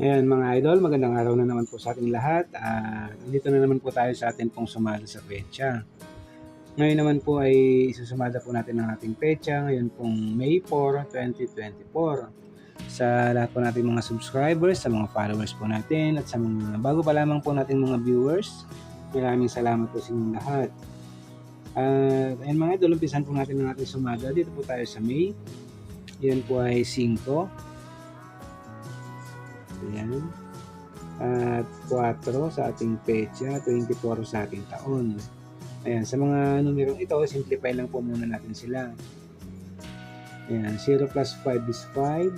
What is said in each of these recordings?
Ayan mga idol, magandang araw na naman po sa ating lahat. At dito na naman po tayo sa atin pong sumada sa pecha. Ngayon naman po ay isusumada po natin ang ating pecha ngayon pong May 4, 2024. Sa lahat po nating mga subscribers, sa mga followers po natin at sa mga bago pa lamang po natin mga viewers, maraming salamat po sa inyong lahat. At ayan mga idol, umpisan po natin ang ating sumada. Dito po tayo sa May. Yan po ay 5. Ayan. At 4 sa ating pecha, 24 sa ating taon. Ayan, sa mga numerong ito, simplify lang po muna natin sila. Ayan, 0 plus 5 is 5,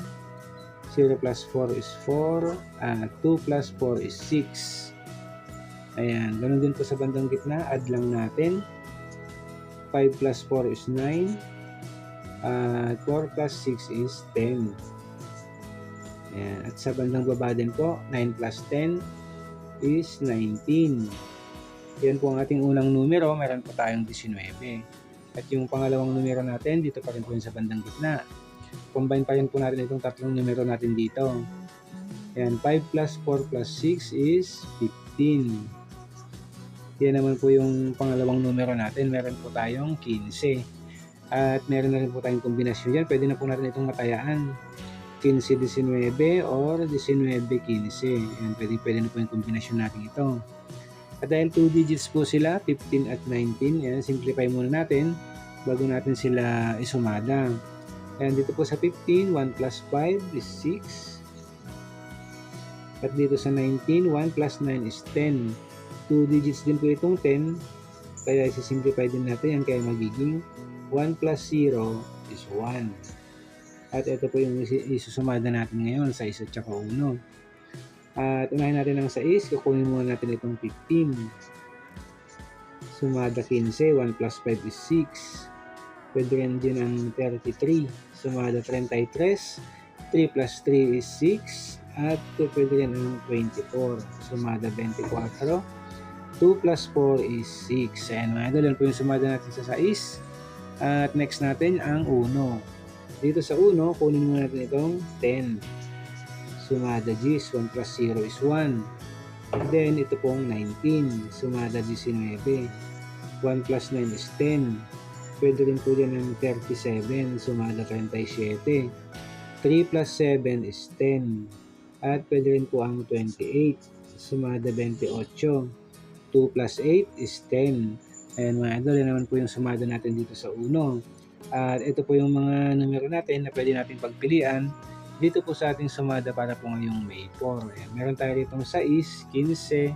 0 plus 4 is 4, at 2 plus 4 is 6. Ayan, ganun din po sa bandang gitna, add lang natin. 5 plus 4 is 9, at 4 plus 6 is 10. Ayan. At sa bandang baba din po, 9 plus 10 is 19. Yan po ang ating unang numero. Meron po tayong 19. At yung pangalawang numero natin, dito pa rin po yun sa bandang gitna. Combine pa rin po natin itong tatlong numero natin dito. Ayan, 5 plus 4 plus 6 is 15. Yan naman po yung pangalawang numero natin. Meron po tayong 15. At meron na rin po tayong kombinasyon yan. Pwede na po natin itong matayaan. 15-19 or 19-15. Ayan, pwede, pwede na po yung kombinasyon natin ito. At dahil 2 digits po sila, 15 at 19, ayan, simplify muna natin bago natin sila isumada. Ayan, dito po sa 15, 1 plus 5 is 6. At dito sa 19, 1 plus 9 is 10. 2 digits din po itong 10, kaya isi-simplify din natin yan, kaya magiging 1 plus 0 is 1. At ito po yung isusumada natin ngayon sa 1 at saka 1. At unahin natin ang 6, kukunin muna natin itong 15. Sumada 15, 1 plus 5 is 6. Pwede rin din ang 33. Sumada 33, 3 plus 3 is 6. At pwede rin ang 24. Sumada 24. 2 plus 4 is 6. Ayan mga idol, yan po yung sumada natin sa 6. At next natin ang 1. Dito sa 1, kunin muna natin itong 10. Sumada G's, 1 plus 0 is 1. Then, ito pong 19. Sumada 19. 1 plus 9 is 10. Pwede rin po din ng 37. Sumada 37. 3 plus 7 is 10. At pwede rin po ang 28. Sumada 28. 2 plus 8 is 10. Ayan mga idol, yan naman po yung sumada natin dito sa 1. At ito po yung mga numero natin na pwede natin pagpilian dito po sa ating sumada para po ngayong May 4. Ayan, meron tayo dito 6, 15,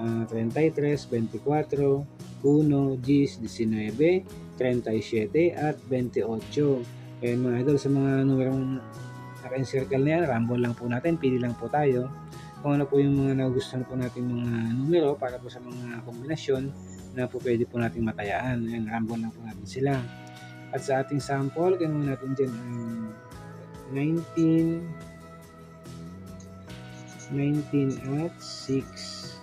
uh, 33, 24, 1, 10, 19, 37 at 28. Ayan mga idol, sa mga numerong naka-encircle na yan, rambol lang po natin, pili lang po tayo. Kung ano po yung mga nagustuhan po natin mga numero para po sa mga kombinasyon na po pwede po natin matayaan. Ayan, rambol lang po natin sila. At sa ating sample, ganoon natin dyan ang 19, 19 at 6.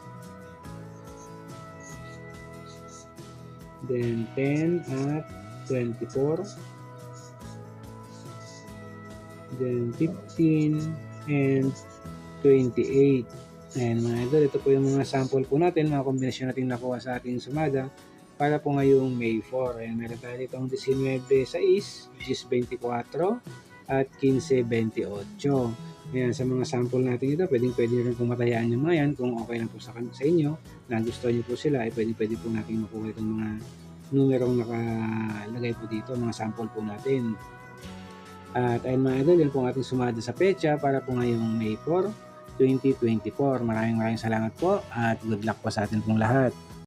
Then 10 at 24. Then 15 and 28. Ayan mga idol, ito po yung mga sample po natin, mga kombinasyon natin nakuha sa ating sumada para po ngayong May 4. Ayan, meron tayo dito ang 19.6, which is 24, at 15.28. Ayan, sa mga sample natin ito, pwedeng pwede rin kung matayaan yung mga yan, kung okay lang po sa, sa inyo, na gusto niyo po sila, ay pwede pwede po natin makuha itong mga numerong nakalagay po dito, mga sample po natin. At ayun mga idol, yan po ang ating sumada sa pecha para po ngayong May 4, 2024. Maraming maraming salamat po at good luck po sa atin pong lahat.